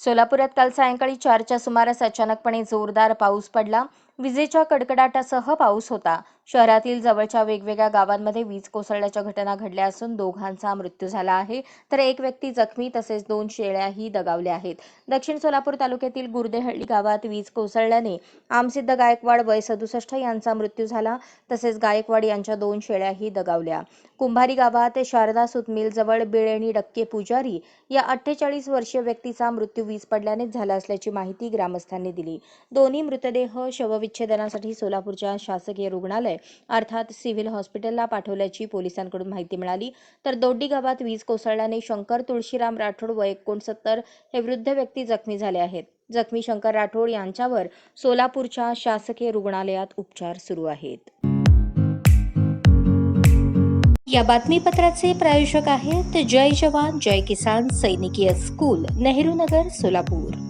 सोलापुरात काल सायंकाळी चारच्या सुमारास अचानकपणे जोरदार पाऊस पडला. विजेच्या कडकडाटासह पाऊस होता. शहरातील जवळच्या वेगवेगळ्या गावांमध्ये वीज कोसळल्याच्या घटना घडल्या असून दोघांचा मृत्यू झाला आहे. तर एक व्यक्ती जखमी तसेच दोन शेळ्याही दगावल्या आहेत. दक्षिण सोलापूर तालुक्यातील गुर्देहळ्ळी गावात वीज कोसळल्याने आमसिद्ध गायकवाड वय सदुसष्ट यांचा मृत्यू झाला. तसेच गायकवाड यांच्या दोन शेळ्याही दगावल्या. कुंभारी गावात शारदा सुतमिल जवळ बिळेणी डक्के पुजारी या अठ्ठेचाळीस वर्षीय व्यक्तीचा मृत्यू वीज पडल्यानेच झाला असल्याची माहिती ग्रामस्थांनी दिली. दोन्ही मृतदेह शवविच्छेदनासाठी सोलापूरच्या शासकीय रुग्णालय अर्थात सिव्हिल हॉस्पिटलला पाठवल्याची पोलिसांकडून माहिती मिळाली. तर दोड्डी गावात वीज कोसळल्याने शंकर तुळशीराम राठोड व एकोणसत्तर हे वृद्ध व्यक्ती जखमी झाले आहेत. जखमी शंकर राठोड यांच्यावर सोलापूरच्या शासकीय रुग्णालयात उपचार सुरू आहेत. या बातमीपत्राचे प्रायोजक आहेत जय जवान जय किसान सैनिकीय स्कूल नेहरू नगर सोलापूर.